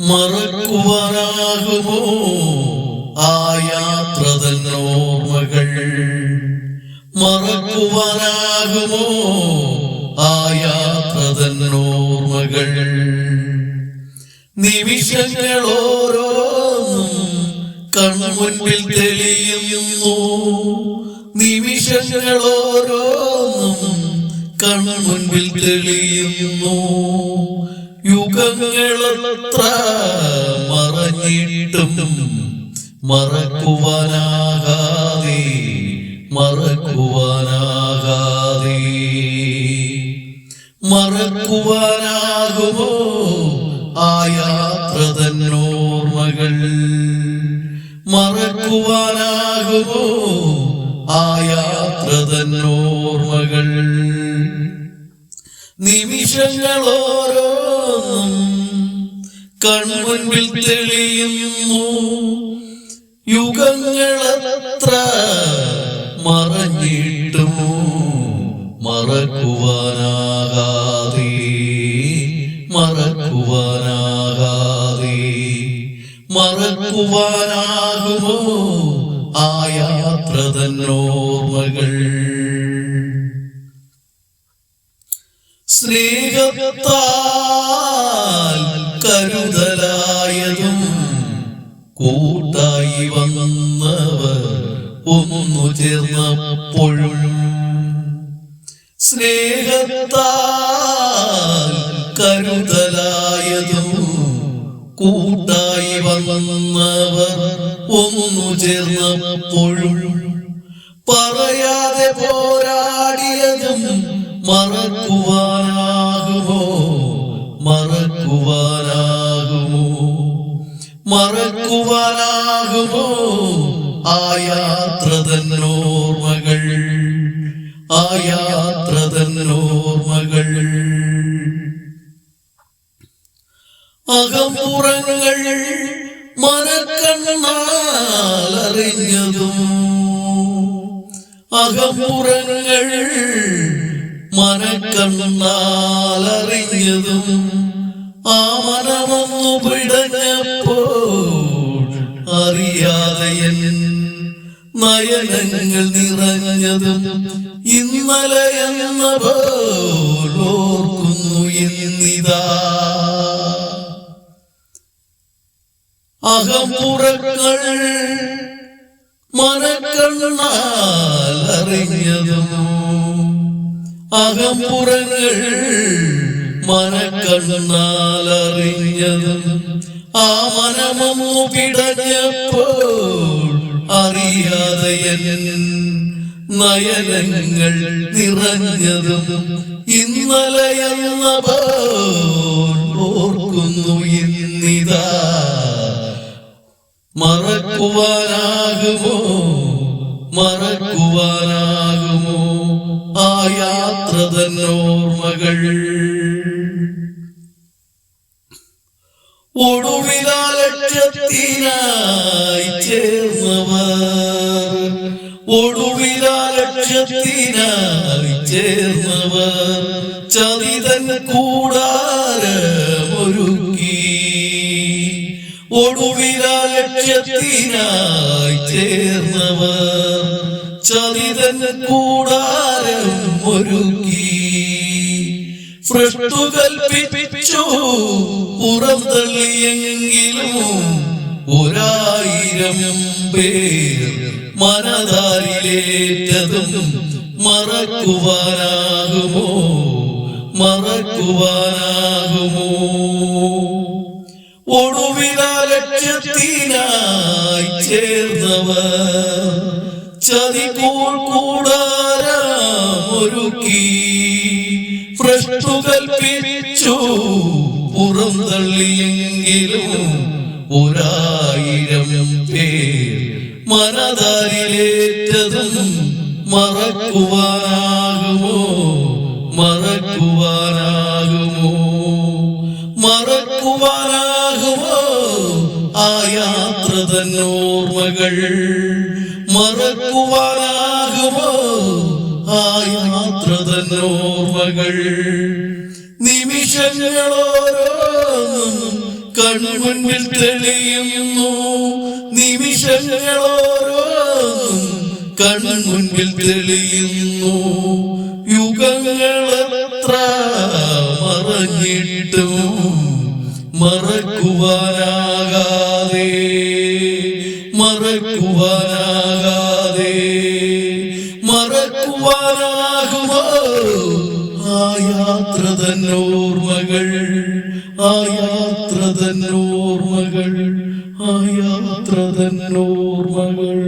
മറക്കുവാനാകുമോ? ആ യാത്ര തന്നോർമ്മകൾ മറക്കുവാനാകുമോ ആ യാത്ര തന്നോർമ്മകൾ നിമിഷങ്ങൾ ഓരോന്നും കൺമുൻപിൽ തെളിയുന്നു. നിമിഷങ്ങൾ ഓരോന്നും കൺമുൻപിൽ തെളിയുന്നു. യുഗങ്ങളത്ര മറഞ്ഞിട്ടും മറക്കുവാനാകാതെ മറക്കുവാനാകാതെ. മറക്കുവാനാകുമോ ആ യാത്ര തന്നോർമ്മകൾ? മറക്കുവാനാകുമോ ആ യാത്ര തന്നോർമ്മകൾ നിമിഷങ്ങൾ ഓരോന്നും കൺമുൻപിൽ തെളിയുന്നു. യുഗങ്ങളത്ര മറഞ്ഞിട്ടും മറക്കുവാനാകാതെ മറക്കുവാനാകാതെ മറക്കുവാനാകുമോ ആ യാത്ര സ്നേഹത്താൽ കരുതലായതും കൂട്ടായി വന്നവർ ഒന്നു ചേർന്നപ്പോഴും സ്നേഹത്താൽ കരുതലായതും കൂട്ടായി വന്നവർ ഒന്നു ചേർന്നപ്പോഴും പറയാതെ പോരാടിയതും മറക്കുവാനാകുമോ മറക്കുവാനാകുമോ ആ യാത്ര തന്നോർമ്മകൾ ആ യാത്ര തന്നോർമ്മകൾ അകമ്പുറങ്ങൾ മനക്കണ്ണാലറിഞ്ഞതും അകമ്പുറങ്ങൾ മനക്കണ്ണാലറിഞ്ഞതും ആ മനമൊന്നു പിടഞ്ഞപ്പോൾ അറിയാതെ നയനങ്ങൾ നിറഞ്ഞതും ഇന്നലെ എന്ന പോലോർക്കുന്നു എന്നിതാ. അകമ്പുറങ്ങൾ മനക്കണ്ണാലറിഞ്ഞതും അകമ്പുറങ്ങൾ മനക്കണ്ണാൽ അറിഞ്ഞതും ആ മനമോ പിടഞ്ഞപ്പോൾ അറിയാതെ നയനങ്ങൾ നിറഞ്ഞതും ഇന്നലെ എന്ന പോൽ ഓർക്കുന്നു ഇന്നിതാ. മറക്കുവാനാകുമോ? മറക്കുവാനാകുമോ? ആ യാത്ര തന്നോർമ്മകൾ ഒടുവിലാ ലക്ഷ്യത്തിനായി ചേർന്നവർ. ഒടുവിലാ ലക്ഷ്യത്തിനായി ചേർന്നവർ. ചതിതൻ കൂടാരമൊരുക്കി. ഒടുവിലാ ലക്ഷ്യത്തിനായി ചേർന്നവർ. ചതിതൻ കൂടാരം ഒരുക്കി സൃഷ്ടു കൽപ്പിച്ചു പുറം തള്ളിയെങ്കിലും ഒരായിരം പേർ മനതാരിലേറ്റതും മറക്കുവാനാകുമോ? മറക്കുവാനാകുമോ? ഒടുവിലാ ലക്ഷ്യത്തിനായി ചേർന്നവർ ചതികൂൾ കൂടാരമൊരുക്കി ഭ്രഷ്ടു കൽപ്പിച്ചു പുറന്തള്ളിയെങ്കിലും ഒരായിരം പേർ മനതാരിലേറ്റതും മറക്കുവാനാകുമോ? മറക്കുവാനാകുമോ? മറക്കുവാനാകുമോ? ആ യാത്ര തന്നോർമ്മകൾ മറക്കുവാനാകുമോ? ആ യാത്ര തന്നോർമ്മകൾ നിമിഷങ്ങളോരോന്നും കൺമുൻപിൽ തെളിയുന്നു. നിമിഷങ്ങളോരോന്നും കൺമുൻപിൽ തെളിയുന്നു. യുഗങ്ങളത്ര മറഞ്ഞിട്ടും മറക്കുവാനാകാതെ മറക്കുവാനാകാതെ യാത്ര തന്നോർമകൾ ആ യാത്ര തന്നോർമകൾ ആ യാത്ര തന്നോർമകൾ